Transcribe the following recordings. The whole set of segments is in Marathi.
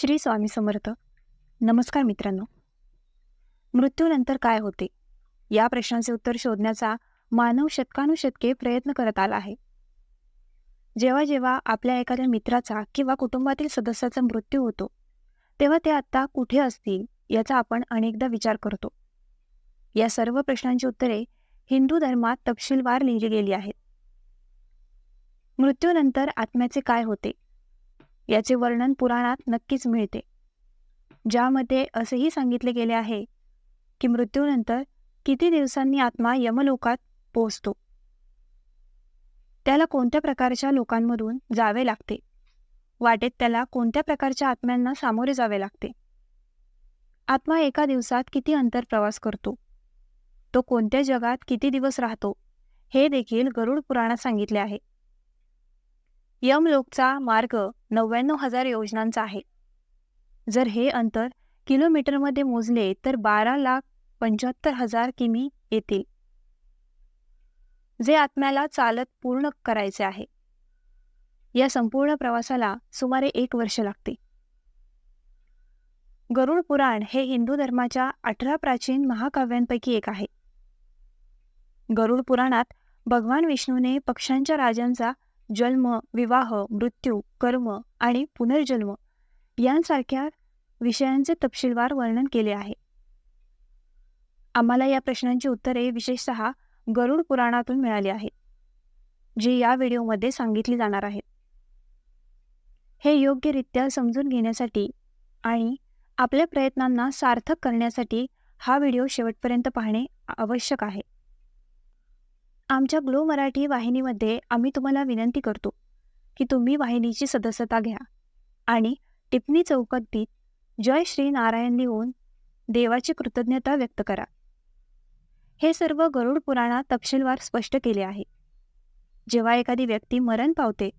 श्री स्वामी समर्थ. नमस्कार मित्रांनो. मृत्यूनंतर काय होते? या प्रश्नाचे उत्तर शोधण्याचा मानव शतकानुशतके प्रयत्न करत आला आहे. जेव्हा जेव्हा आपल्या एखाद्या मित्राचा किंवा कुटुंबातील सदस्याचा मृत्यू होतो तेव्हा ते आत्ता कुठे असतील याचा आपण अनेकदा विचार करतो. या सर्व प्रश्नांची उत्तरे हिंदू धर्मात तपशीलवार लिहिली गेली आहेत. मृत्यूनंतर आत्म्याचे काय होते? याचे वर्णन पुराणात नक्कीच मिळते. ज्यामध्ये असेही सांगितले गेले आहे की मृत्यूनंतर किती दिवसांनी आत्मा यमलोकात पोहोचतो? त्याला कोणत्या प्रकारच्या लोकांमधून जावे लागते? वाटेत त्याला कोणत्या प्रकारच्या आत्म्यांना सामोरे जावे लागते? आत्मा एका दिवसात किती अंतर प्रवास करतो? तो कोणत्या जगात किती दिवस राहतो? हे देखील गरुड पुराणात सांगितले आहे. यमलोकचा मार्ग नव्याण्णव हजार योजनांचा आहे. जर हे अंतर किलोमीटरमध्ये मोजले तर बारा लाख पंच्याहत्तर हजार किमी येतील. जे आत्म्याला चालत पूर्ण करायचे आहे. या संपूर्ण प्रवासाला सुमारे एक वर्ष लागते. गरुड पुराण हे हिंदू धर्माच्या अठरा प्राचीन महाकाव्यांपैकी एक आहे. गरुड पुराणात भगवान विष्णूने पक्ष्यांच्या राजांचा जन्म विवाह मृत्यू कर्म आणि पुनर्जन्म यांसारख्या विषयांचे तपशीलवार वर्णन केले आहे. आम्हाला या प्रश्नांची उत्तरे विशेषत गरुड पुराणातून मिळाली आहेत जी या व्हिडिओमध्ये सांगितली जाणार आहेत. हे योग्यरित्या समजून घेण्यासाठी आणि आपल्या प्रयत्नांना सार्थक करण्यासाठी हा व्हिडिओ शेवटपर्यंत पाहणे आवश्यक आहे. आमच्या ग्लो मराठी वाहिनीमध्ये आम्ही तुम्हाला विनंती करतो की तुम्ही वाहिनीची सदस्यता घ्या. आणि टिप्पणी चौकटीत जय श्री नारायण लिहून देवाची कृतज्ञता व्यक्त करा. हे सर्व गरुड पुराणात तपशीलवार स्पष्ट केले आहे. जेव्हा एखादी व्यक्ती मरण पावते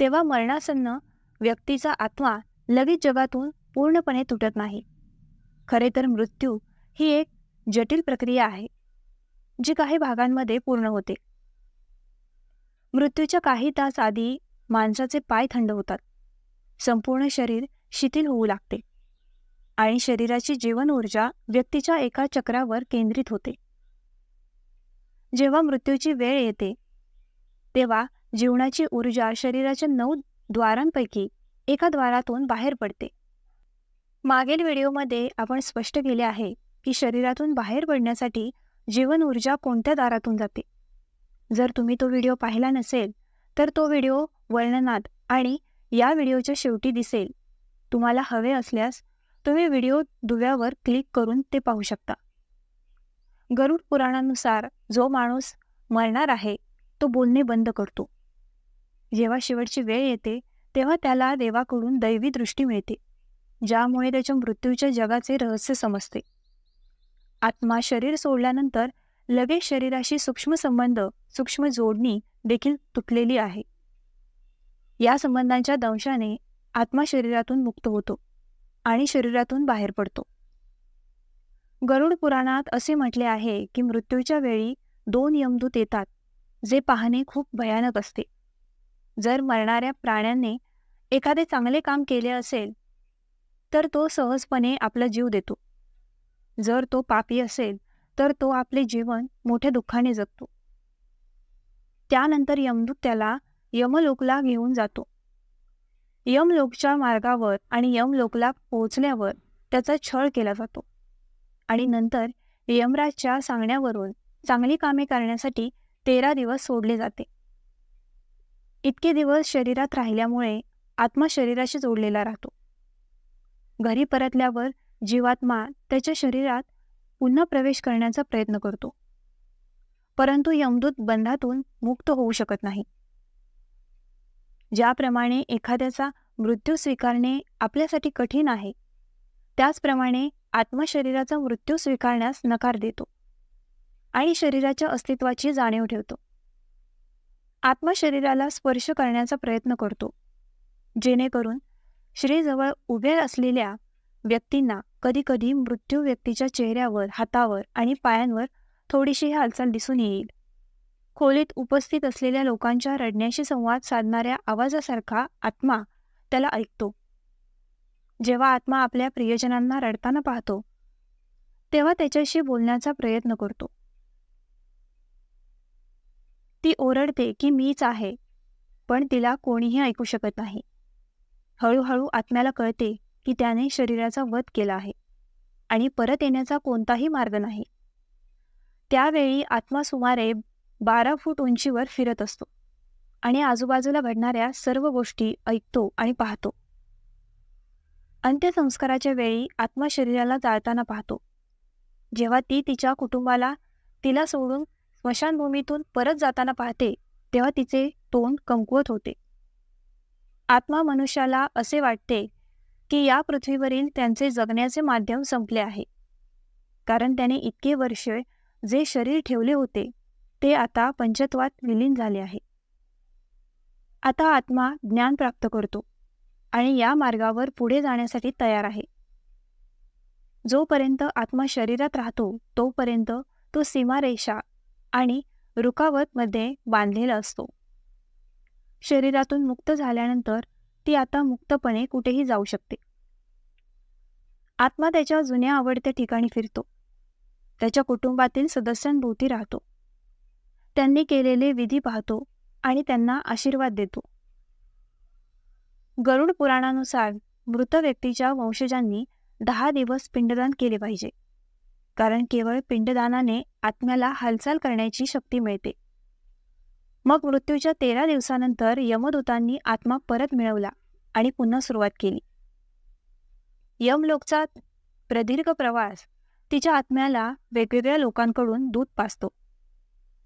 तेव्हा मरणासन्न व्यक्तीचा आत्मा लगेच जगातून पूर्णपणे तुटत नाही. खरे तर मृत्यू ही एक जटिल प्रक्रिया आहे. जी काही भागांमध्ये पूर्ण होते. मृत्यूच्या काही तास आधी माणसाचे पाय थंड होतात. संपूर्ण शरीर शिथिल होऊ लागते आणि शरीराची जीवन ऊर्जा व्यक्तीच्या एका चक्रावर केंद्रित होते. जेव्हा मृत्यूची वेळ येते तेव्हा जीवनाची ऊर्जा शरीराच्या नऊ द्वारांपैकी एका द्वारातून बाहेर पडते. मागील व्हिडिओमध्ये आपण स्पष्ट केले आहे की शरीरातून बाहेर पडण्यासाठी जीवन ऊर्जा कोणत्या दारातून जाते? जर तुम्ही तो व्हिडिओ पाहिला नसेल तर तो व्हिडिओ वर्णनात आणि या व्हिडिओच्या शेवटी दिसेल. तुम्हाला हवे असल्यास तुम्ही व्हिडिओ दुव्यावर क्लिक करून ते पाहू शकता. गरुड पुराणानुसार जो माणूस मरणार आहे तो बोलणे बंद करतो. जेव्हा शेवटची वेळ येते तेव्हा त्याला देवाकडून दैवी दृष्टी मिळते ज्यामुळे त्याच्या मृत्यूच्या जगाचे रहस्य समजते. आत्मा शरीर सोडल्यानंतर लगेच शरीराशी सूक्ष्म संबंध सूक्ष्म जोडणी देखील तुटलेली आहे. या संबंधांच्या दंशाने आत्मा शरीरातून मुक्त होतो आणि शरीरातून बाहेर पडतो. गरुड पुराणात असे म्हटले आहे की मृत्यूच्या वेळी दोन यमदूत येतात जे पाहणे खूप भयानक असते. जर मरणाऱ्या प्राण्यांनी एखादे चांगले काम केले असेल तर तो सहजपणे आपला जीव देतो. जर तो पापी असेल तर तो आपले जीवन मोठ्या दुःखाने जगतो. त्यानंतर यमदूत त्याला यमलोकला घेऊन जातो. यमलोकच्या मार्गावर आणि यमलोकला पोहोचल्यावर त्याचा छळ केला जातो. आणि नंतर यमराजच्या सांगण्यावरून चांगली कामे करण्यासाठी तेरा दिवस सोडले जाते. इतके दिवस शरीरात राहिल्यामुळे आत्मा शरीराशी जोडलेला राहतो. घरी परतल्यावर जीवात्मा त्याच्या शरीरात पुन्हा प्रवेश करण्याचा प्रयत्न करतो. परंतु यमदूत बंधातून मुक्त होऊ शकत नाही. ज्याप्रमाणे एखाद्याचा मृत्यू स्वीकारणे आपल्यासाठी कठीण आहे त्याचप्रमाणे आत्मा शरीराचा मृत्यू स्वीकारण्यास नकार देतो आणि शरीराच्या अस्तित्वाची जाणीव ठेवतो. आत्मा शरीराला स्पर्श करण्याचा प्रयत्न करतो जेणेकरून श्रीजवळ उभे असलेल्या व्यक्तींना कधीकधी मृत्यू व्यक्तीच्या चेहऱ्यावर हातावर आणि पायांवर थोडीशी हालचाल दिसून येईल. खोलीत उपस्थित असलेल्या लोकांच्या रडण्याशी संवाद साधणाऱ्या आवाजासारखा आत्मा त्याला ऐकतो. जेव्हा आत्मा आपल्या प्रियजनांना रडताना पाहतो तेव्हा त्याच्याशी बोलण्याचा प्रयत्न करतो. ती ओरडते की मीच आहे पण तिला कोणीही ऐकू शकत नाही. हळूहळू आत्म्याला कळते की त्याने शरीराचा वध केला आहे आणि परत येण्याचा कोणताही मार्ग नाही. त्यावेळी आत्मा सुमारे बारा फूट उंचीवर फिरत असतो आणि आजूबाजूला घडणाऱ्या सर्व गोष्टी ऐकतो आणि पाहतो. अंत्यसंस्काराच्या वेळी आत्मा शरीराला जाळताना पाहतो. जेव्हा ती तिच्या कुटुंबाला तिला सोडून स्मशानभूमीतून परत जाताना पाहते तेव्हा तिचे तोंड कमकुवत होते. आत्मा मनुष्याला असे वाटते की या पृथ्वीवरील त्यांचे जगण्याचे माध्यम संपले आहे. कारण त्याने इतके वर्षे जे शरीर ठेवले होते ते आता पंचत्वात विलीन झाले आहे. आता आत्मा ज्ञान प्राप्त करतो आणि या मार्गावर पुढे जाण्यासाठी तयार आहे. जोपर्यंत आत्मा शरीरात राहतो तोपर्यंत तो सीमारेषा आणि रुकावतमध्ये बांधलेला असतो. शरीरातून मुक्त झाल्यानंतर ती आता मुक्तपणे कुठेही जाऊ शकते. आत्मा त्याच्या जुन्या आवडत्या ठिकाणी फिरतो. त्याच्या कुटुंबातील सदस्यांभोवती राहतो. त्यांनी केलेले विधी पाहतो आणि त्यांना आशीर्वाद देतो. गरुड पुराणानुसार मृत व्यक्तीच्या वंशजांनी दहा दिवस पिंडदान केले पाहिजे. कारण केवळ पिंडदानाने आत्म्याला हालचाल करण्याची शक्ती मिळते. मग मृत्यूच्या तेरा दिवसानंतर यमदूतांनी आत्मा परत मिळवला आणि पुन्हा सुरुवात केली. यमलोकचा प्रदीर्घ प्रवास तिच्या आत्म्याला वेगवेगळ्या लोकांकडून दूध पाजतो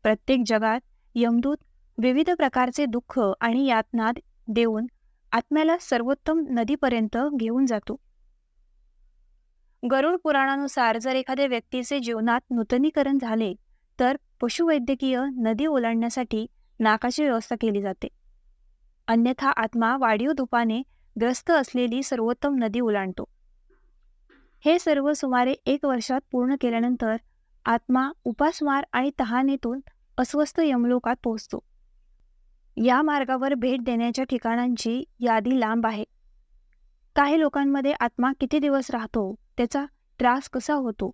प्रत्येक जगात यमदूत विविध प्रकारचे दुःख आणि यातना देऊन आत्म्याला सर्वोत्तम नदीपर्यंत घेऊन जातो. गरुड पुराणानुसार जर एखाद्या व्यक्तीचे जीवनात नूतनीकरण झाले तर पशुवैद्यकीय नदी ओलांडण्यासाठी नाकाची व्यवस्था केली जाते. अन्यथा आत्मा वाढीव धुपाने ग्रस्त असलेली सर्वोत्तम नदी ओलांडतो. हे सर्व सुमारे एक वर्षात पूर्ण केल्यानंतर आत्मा उपासमार आणि तहानेतून अस्वस्थ यमलोकात पोहोचतो. या मार्गावर भेट देण्याच्या ठिकाणांची यादी लांब आहे. काही लोकांमध्ये आत्मा किती दिवस राहतो त्याचा त्रास कसा होतो?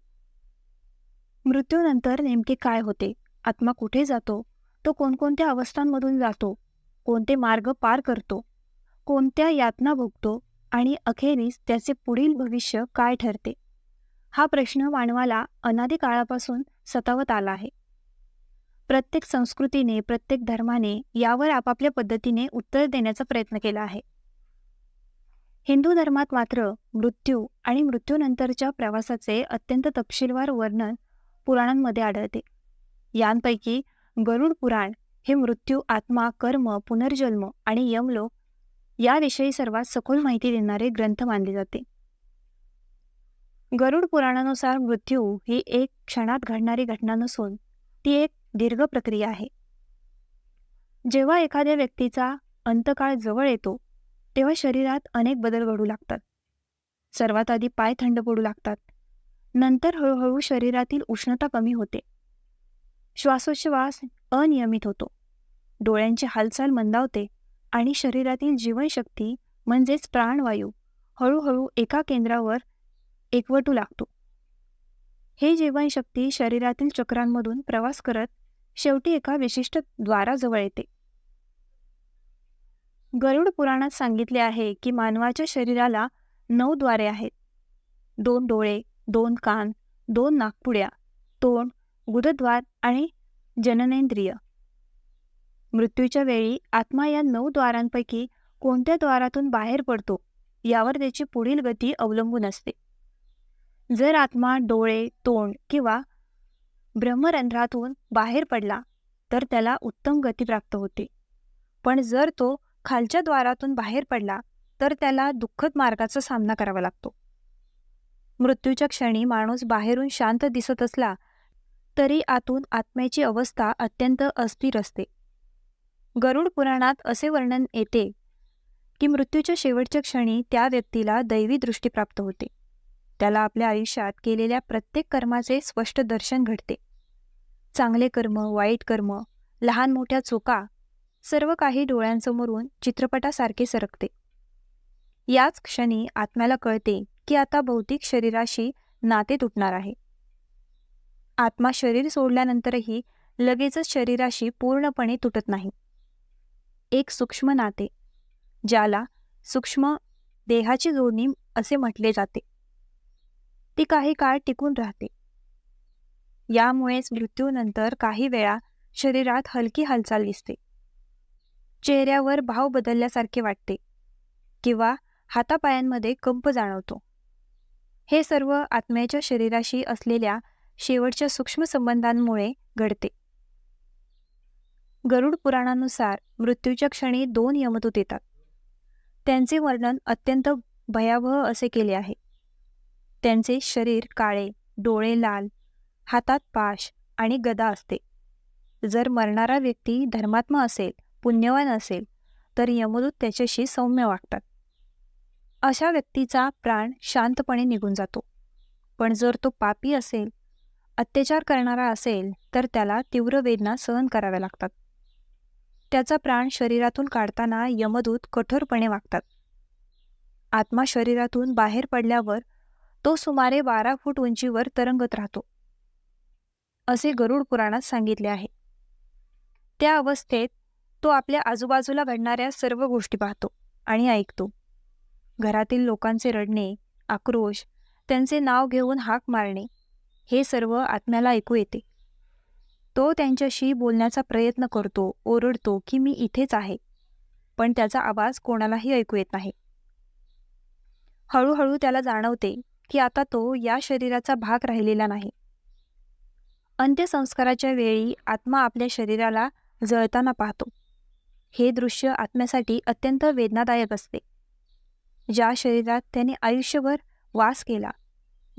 मृत्यूनंतर नेमके काय होते? आत्मा कुठे जातो? तो कोणकोणत्या अवस्थांमधून जातो कोणते मार्ग पार करतो कोणत्या यातना भोगतो आणि अखेरीस त्याचे पुढील भविष्य काय ठरते? हा प्रश्न मानवाला अनादी काळापासून सतावत आला आहे. प्रत्येक संस्कृतीने प्रत्येक धर्माने यावर आपापल्या पद्धतीने उत्तर देण्याचा प्रयत्न केला आहे. हिंदू धर्मात मात्र मृत्यू आणि मृत्यूनंतरच्या प्रवासाचे अत्यंत तपशीलवार वर्णन पुराणांमध्ये आढळते. यांपैकी गरुड पुराण हे मृत्यू आत्मा कर्म पुनर्जन्म आणि यमलोक याविषयी सर्वात सखोल माहिती देणारे ग्रंथ मानले जाते. गरुड पुराणानुसार मृत्यू ही एक क्षणात घडणारी घटना नसून ती एक दीर्घ प्रक्रिया आहे. जेव्हा एखाद्या व्यक्तीचा अंतकाळ जवळ येतो तेव्हा शरीरात अनेक बदल घडू लागतात. सर्वात आधी पाय थंड पडू लागतात. नंतर हळूहळू शरीरातील उष्णता कमी होते. श्वासोच्छ्वास अनियमित होतो. डोळ्यांची हालचाल मंदावते आणि शरीरातील जीवनशक्ती म्हणजेच प्राणवायू हळूहळू एका केंद्रावर एकवटू लागतो. हे जीवनशक्ती शरीरातील चक्रांमधून प्रवास करत शेवटी एका विशिष्ट द्वाराजवळ येते. गरुड पुराणात सांगितले आहे की मानवाच्या शरीराला नऊ द्वारे आहेत. दोन डोळे दोन कान दोन नागपुड्या तोंड गुदद्वार आणि जननेंद्रिय. मृत्यूच्या वेळी आत्मा या नऊ द्वारांपैकी कोणत्या द्वारातून बाहेर पडतो यावर त्याची पुढील गती अवलंबून असते. जर आत्मा डोळे तोंड किंवा ब्रह्मरंध्रातून बाहेर पडला तर त्याला उत्तम गती प्राप्त होते. पण जर तो खालच्या द्वारातून बाहेर पडला तर त्याला दुःखद मार्गाचा सामना करावा लागतो. मृत्यूच्या क्षणी माणूस बाहेरून शांत दिसत असला तरी आतून आत्म्याची अवस्था अत्यंत अस्थिर असते. गरुड पुराणात असे वर्णन येते की मृत्यूच्या शेवटच्या क्षणी त्या व्यक्तीला दैवी दृष्टी प्राप्त होते. त्याला आपल्या आयुष्यात केलेल्या प्रत्येक कर्माचे स्पष्ट दर्शन घडते. चांगले कर्म वाईट कर्म लहान मोठ्या चुका सर्व काही डोळ्यांसमोरून चित्रपटासारखे सरकते. याच क्षणी आत्म्याला कळते की आता भौतिक शरीराशी नाते तुटणार आहे. आत्मा शरीर सोडल्यानंतरही लगेचच शरीराशी पूर्णपणे तुटत नाही. एक सूक्ष्म नाते ज्याला सूक्ष्म देहाची जोडणी असे म्हटले जाते. ती काही काळ टिकून राहते. यामुळेच मृत्यूनंतर काही वेळा शरीरात हलकी हालचाल दिसते. चेहऱ्यावर भाव बदलल्यासारखे वाटते किंवा हातापायांमध्ये कंप जाणवतो. हे सर्व आत्म्याच्या शरीराशी असलेल्या शेवटच्या सूक्ष्म संबंधांमुळे घडते. गरुड पुराणानुसार मृत्यूच्या क्षणी दोन यमदूत येतात. त्यांचे वर्णन अत्यंत भयावह असे केले आहे. त्यांचे शरीर काळे डोळे लाल हातात पाश आणि गदा असते. जर मरणारा व्यक्ती धर्मात्मा असेल पुण्यवान असेल तर यमदूत त्याच्याशी सौम्य वागतात. अशा व्यक्तीचा प्राण शांतपणे निघून जातो. पण जर तो पापी असेल अत्याचार करणारा असेल तर त्याला तीव्र वेदना सहन कराव्या लागतात. त्याचा प्राण शरीरातून काढताना यमदूत कठोरपणे वागतात. आत्मा शरीरातून बाहेर पडल्यावर तो सुमारे बारा फूट उंचीवर तरंगत राहतो. असे गरुड पुराणात सांगितले आहे. त्या अवस्थेत तो आपल्या आजूबाजूला घडणाऱ्या सर्व गोष्टी पाहतो आणि ऐकतो. घरातील लोकांचे रडणे आक्रोश त्यांचे नाव घेऊन हाक मारणे हे सर्व आत्म्याला ऐकू येते. तो त्यांच्याशी बोलण्याचा प्रयत्न करतो ओरडतो की मी इथेच आहे पण त्याचा आवाज कोणालाही ऐकू येत नाही. हळूहळू त्याला जाणवते की आता तो या शरीराचा भाग राहिलेला नाही. अंत्यसंस्काराच्या वेळी आत्मा आपल्या शरीराला जळताना पाहतो. हे दृश्य आत्म्यासाठी अत्यंत वेदनादायक असते. ज्या शरीरात त्याने आयुष्यभर वास केला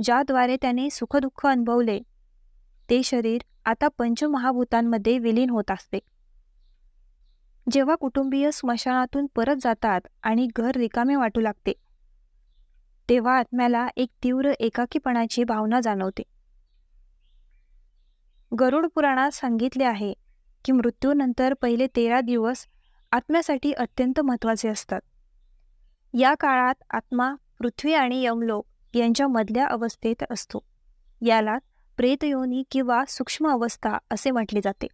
ज्याद्वारे त्याने सुखदुःख अनुभवले. ते शरीर आता पंचमहाभूतांमध्ये विलीन होत असते. जेव्हा कुटुंबीय स्मशानातून परत जातात आणि घर रिकामे वाटू लागते तेव्हा आत्म्याला एक तीव्र एकाकीपणाची भावना जाणवते. गरुड पुराणात सांगितले आहे की मृत्यूनंतर पहिले तेरा दिवस आत्म्यासाठी अत्यंत महत्त्वाचे असतात. या काळात आत्मा पृथ्वी आणि यमलोक यांच्या मधल्या अवस्थेत असतो. याला प्रेतयोनी किंवा सूक्ष्म अवस्था असे म्हटले जाते.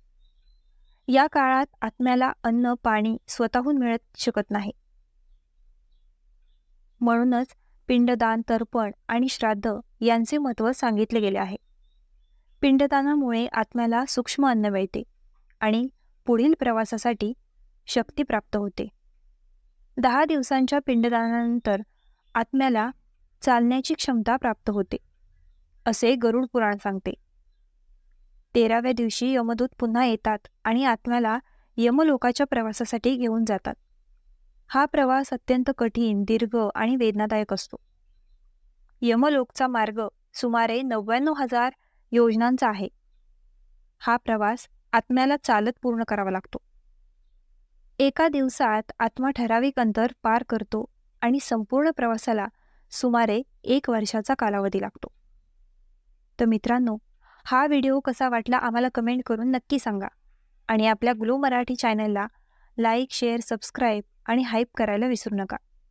या काळात आत्म्याला अन्न पाणी स्वतःहून मिळत शकत नाही. म्हणूनच पिंडदान तर्पण आणि श्राद्ध यांचे महत्त्व सांगितले गेले आहे. पिंडदानामुळे आत्म्याला सूक्ष्म अन्न मिळते आणि पुढील प्रवासासाठी शक्ती प्राप्त होते. दहा दिवसांच्या पिंडदानानंतर आत्म्याला चालण्याची क्षमता प्राप्त होते असे गरुड पुराण सांगते. तेराव्या दिवशी यमदूत पुन्हा येतात आणि आत्म्याला यमलोकाच्या प्रवासासाठी घेऊन जातात. हा प्रवास अत्यंत कठीण दीर्घ आणि वेदनादायक असतो. यमलोकचा मार्ग सुमारे नव्याण्णव हजार योजनांचा आहे. हा प्रवास आत्म्याला चालत पूर्ण करावा लागतो. एका दिवसात आत्मा ठराविक अंतर पार करतो आणि संपूर्ण प्रवासाला सुमारे एक वर्षाचा कालावधी लागतो. तर मित्रांनो हा व्हिडिओ कसा वाटला आम्हाला कमेंट करून नक्की सांगा. आणि आपल्या ग्लो मराठी चॅनलला लाईक शेअर सबस्क्राईब आणि हाईप करायला विसरू नका.